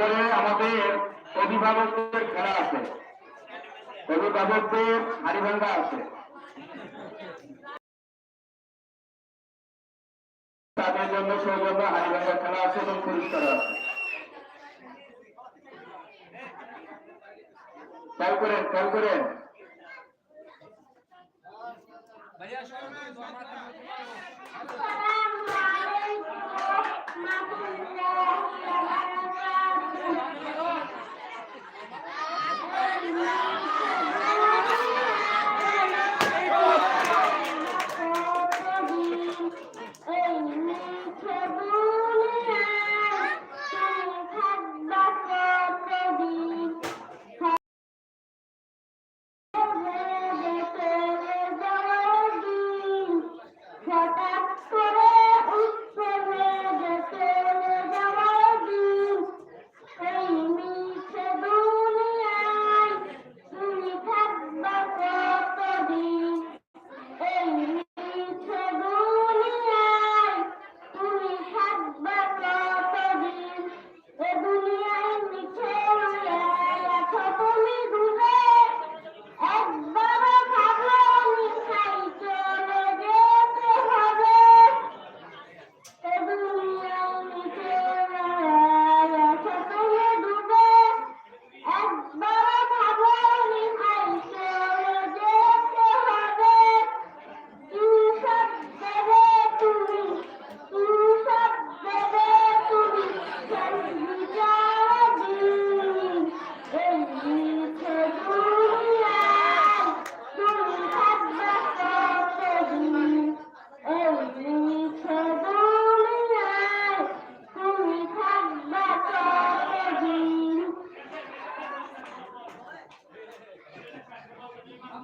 এরপরে আমাদের অভিভাবকদের খেলা আছে। অভিভাবকদের হারিভাঙ্গা আছে। তাদের জন্য সৌজন্য হারিভাঙ্গা খেলা আছে এবং পুরস্কার আছে। খেয়াল করেন খেয়াল করেন। ভাইয়া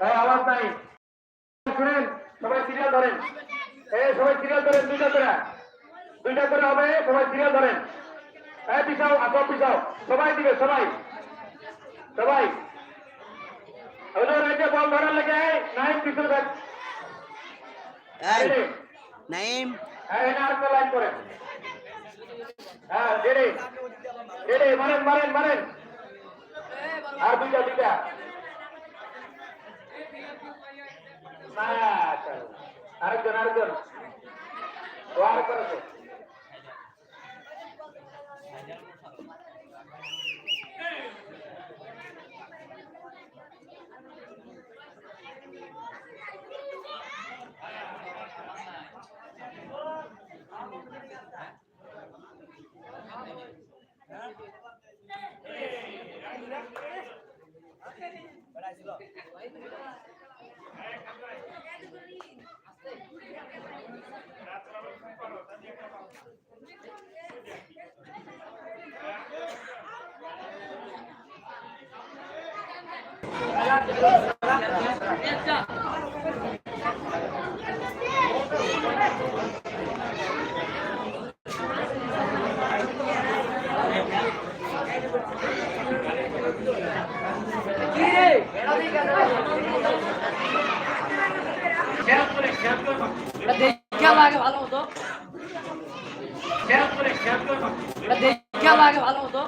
এই আওয়াজ নাই শুনেন সবাই সিরিয়াল ধরেন এই সবাই সিরিয়াল ধরেন দুইটা করে দুইটা করে হবে সবাই সিরিয়াল ধরেন এই পিছাও আসো পিছাও সবাই দিবে সবাই সবাই হলো রাজ্যে বল ধরার লাগে নাই পিছনে থাক এই নাইম হ্যাঁ এনে আরেকটা লাইন করেন হ্যাঁ রেডি রেডি মারেন মারেন মারেন আর দুইটা দুইটা अर्जुन अर्जुन वार करतो. দেখা লাগে ভালো হতো দেখা লাগে ভালো হতো